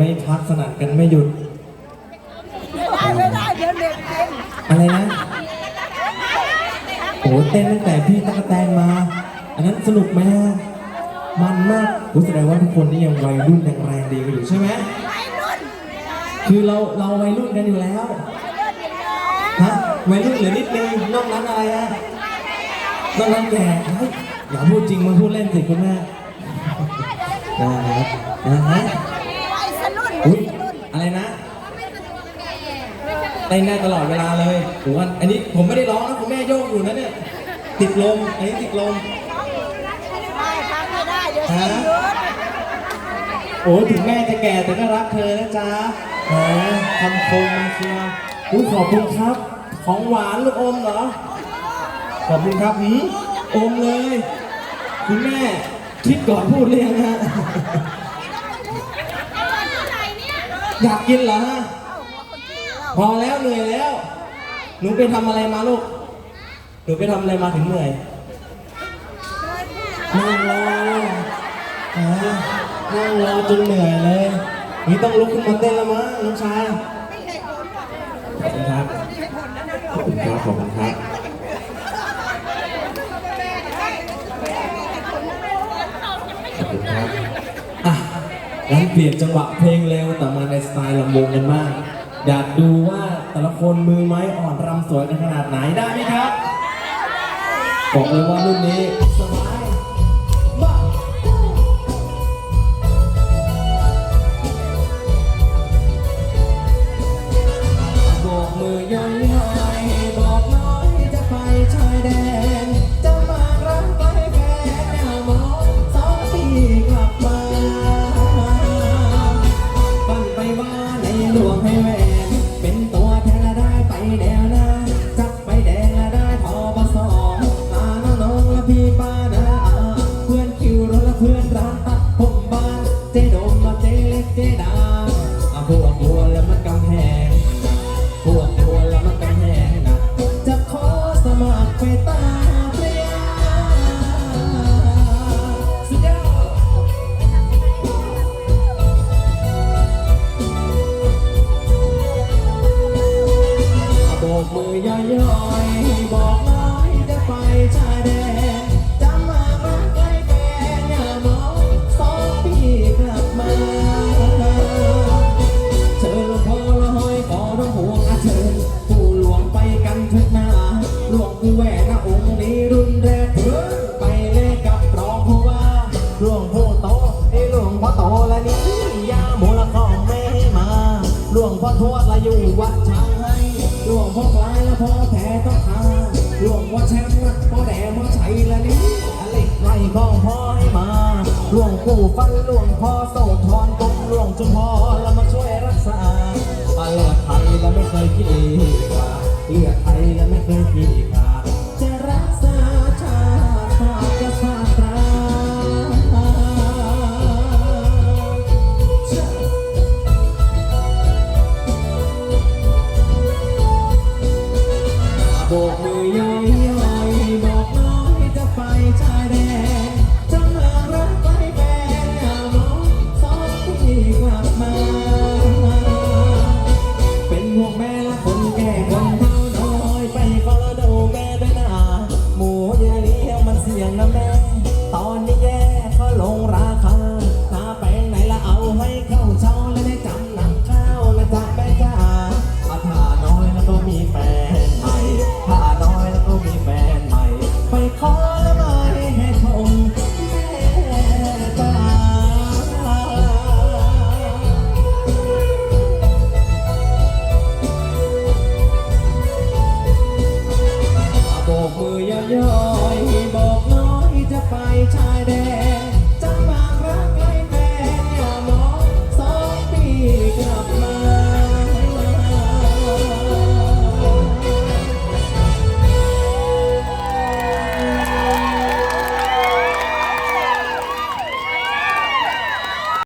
ไม่พักสนัดกันไม่หยุด ไม่ได้เดี๋ยวเด็กเต้นอะไรนะโอ้เต้นตั้งแต่พี่ตั๊กแตนมา อันนั้นสนุกไหมฮะมันมากรู้แสดงว่าทุกคนนี่ยังวัยรุ่นยังแรงดีกันอยู่ใช่ไหมวัยรุ่นคือเราเราวัยรุ่นกันอยู่แล้วฮะวัยรุ่นเหลือนิดนึงนอกนั้นอะไรฮะนอกนั้นแก่อย่าพูดจริงมาพูดเล่นสิคุณแม่นะครับนะฮะ วัยสรุ่น อุ๊ วั ย ยสรุ่น อะไรนะ เต้นได้ตลอดเวลาเลยผมว่าอันนี้ผมไม่ได้ร้องนะคุณแม่โยกอยู่นะเนี่ย ติดลม อันนี้ติดลม ไม่พักไม่ได้ เดี๋ยวเต้นหยุด โอ้ถึงแม่จะแก่แต่ก็รักเธอนะจ๊ะแหมคำคมมาเชียวอุ้ยขอบคุณครับ ของหวานลูกอมเหรอ ขอบคุณครับหืมอมเลย คุณแม่คิดก่อนพูดเลยงฮะอยากกินเหรอฮะ พอแล้วเหนื่อยแล้ว หนูไปทำอะไรมาลูก หนูไปทำอะไรมาถึงเหนื่อยนั่งรออ่านั่งรอจนเหนื่อยเลย นี่ต้องลุกขึ้นมาเต้นแล้วมั้งน้องชายขอบคุณครับขอบคุณครับขอบคุณครับขอบคุณครับอะงั้นเปลี่ยนจังหวะเพลงเร็วแต่มาในสไตล์ลำวงกันมาก อยากดูว่าแต่ละคนมือไม้อ่อนรำสวยกันขนาดไหนได้ไหมครับ บอกเลยว่ารุ่นนี้สบาย เรียสุดยอ แหวนนะองค์นี้รุ่นแรกเถิดไปเลขกับรองผู้ว่าหลวงพ่อโตไอ้หลวงพ่อโตและนี่ยาโมละของไม่ให้มาหลวงพ่อทวดละอยู่วัดช้างให้หลวงพ่อกลายและพ่อแท้ต้องทาหลวงพ่อแชมป์พ่อแดงพ่อชัยและนี่อเล็กไล่ของพ่อให้มาหลวงปู่ฟันหลวงพ่อโสธรกงหลวงจุมพรแล้วมาช่วยรักษาเลือดไทยแล้วไม่เคยขี้ขาเลือดไทยแล้วไม่เคยขี้ขาดจะ ยว